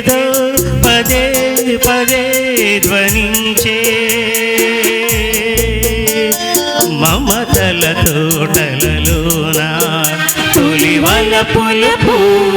ఏదో పదే పదే ధ్వనించే. మమతల తోటలలోన తొలి వలపుల పూలు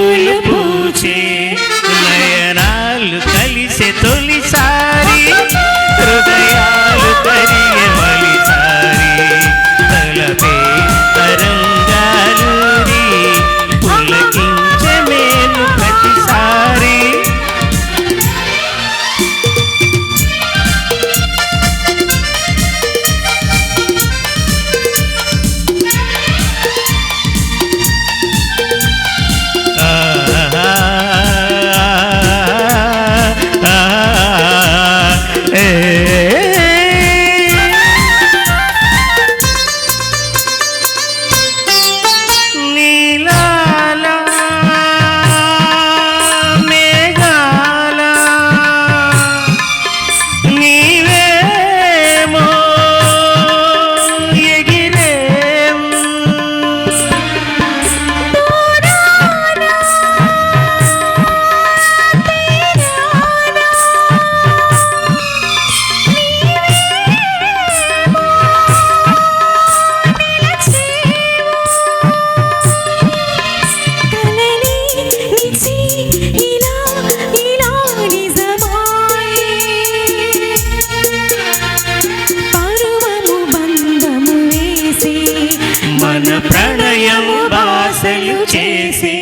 మన ప్రణయము బాసలు చేసి